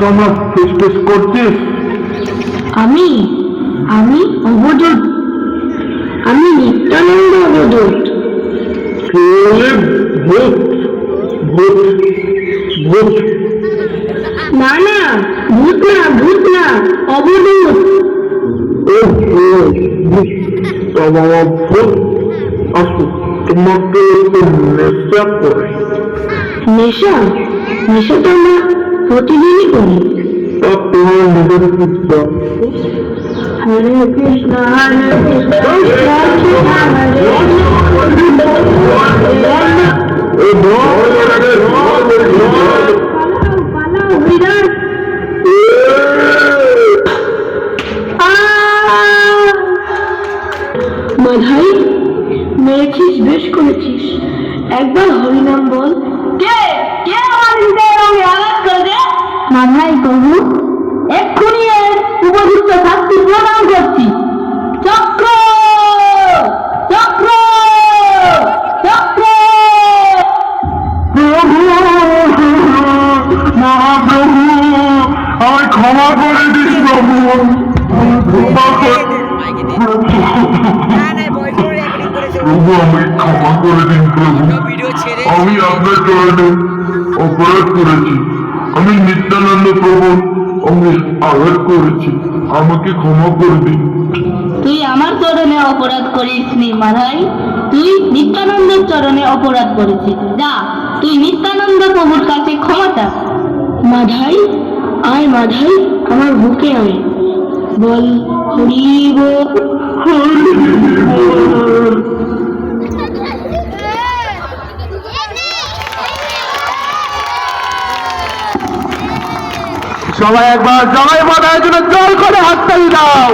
Face face করছিস? আমি? আমি অবধূত। আমি নিত্যানন্দ ভূত ভূত ভূত। না না ভূত না ভূত না ভূত বাবা ভূত। আসো তোমাকে নেশা করে। নেশা? নেশা তো আমরা প্রতিদিনই করি। হরে কৃষ্ণ হরে কৃষ্ণ মাধাই মেরেছিস বেশ করেছিস। একবার হরিনাম বল কে কে আমার হৃদয়ের রঙে আঘাত করে দে মাধাই প্রভু এক্ষুনি উপযুক্ত শাস্তি প্রদান করছি। চক্র! চক্র! চক্র! প্রভু মহাপ্রভু আমায় ক্ষমা করে দিস প্রভু। প্রভু, আমায় ক্ষমা করে দিন প্রভু। আমি আপনার চরণে অপরাধ করেছি। আমি নিত্যানন্দ প্রভু আমি আঘাত করেছি। আমাকে ক্ষমা করে দিন। তুই আমার চরণে অপরাধ করিস নি মাধাই। তুই নিত্যানন্দের চরণে অপরাধ করেছিস। যা তুই নিত্যানন্দ প্রভুর কাছে ক্ষমা চা মাধাই আয় মাধাই আমার বুকে আয়। বল। হরি বল। সবাই একবার জয় বাদায় জন্য জল করে হাততালি দাও।